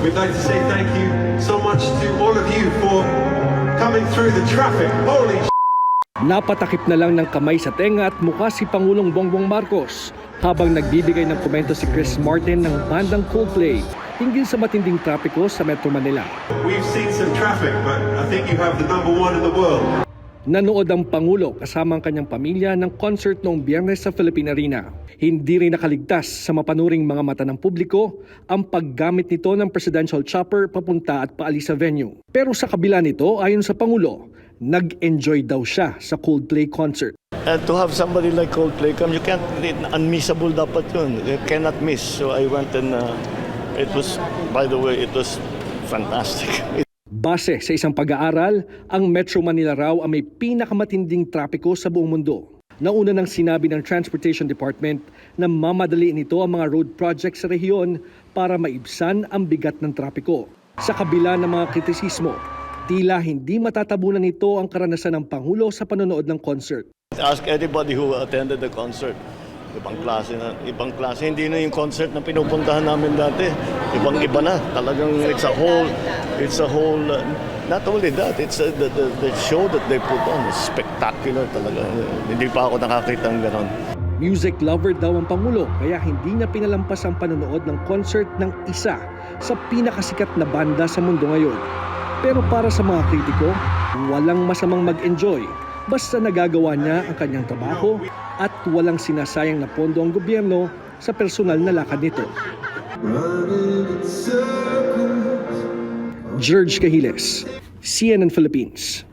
We'd like to say thank you so much to all of you for coming through the traffic. Holy Napatakip na lang ng kamay sa tenga at mukha si Pangulong Bongbong Marcos habang nagbibigay ng komento si Chris Martin ng bandang Coldplay hinggil sa matinding trapiko sa Metro Manila. We've seen some traffic, but I think you have the number one in the world. Nanood ang Pangulo kasama ang kanyang pamilya ng concert noong biyernes sa Philippine Arena. Hindi rin nakaligtas sa mapanuring mga mata ng publiko ang paggamit nito ng presidential chopper papunta at paalis sa venue. Pero sa kabila nito, ayon sa Pangulo, nag-enjoy daw siya sa Coldplay concert. Uh, to have somebody like Coldplay come, you can't, unmissable dapat yun. You cannot miss. So I went and uh, it was, by the way, it was fantastic. Base sa isang pag-aaral, ang Metro Manila raw ang may pinakamatinding trapiko sa buong mundo. Nauna nang sinabi ng Transportation Department na mamadali nito ang mga road projects sa rehiyon para maibsan ang bigat ng trapiko. Sa kabila ng mga kritisismo, tila hindi matatabunan nito ang karanasan ng Pangulo sa panonood ng concert. Ask anybody who attended the concert. Ibang klase na, ibang klase. Hindi na yung concert na pinupuntahan namin dati. Ibang iba na. Talagang it's a whole, it's a whole, uh, not only that, it's uh, the, the, the show that they put on is spectacular talaga. Hindi pa ako nakakita ng ganon. Music lover daw ang Pangulo kaya hindi niya pinalampas ang panonood ng concert ng isa sa pinakasikat na banda sa mundo ngayon. Pero para sa mga kritiko, walang masamang mag-enjoy basta nagagawa niya ang kanyang trabaho at walang sinasayang na pondo ang gobyerno sa personal na lakad nito. George Cahiles, CNN Philippines.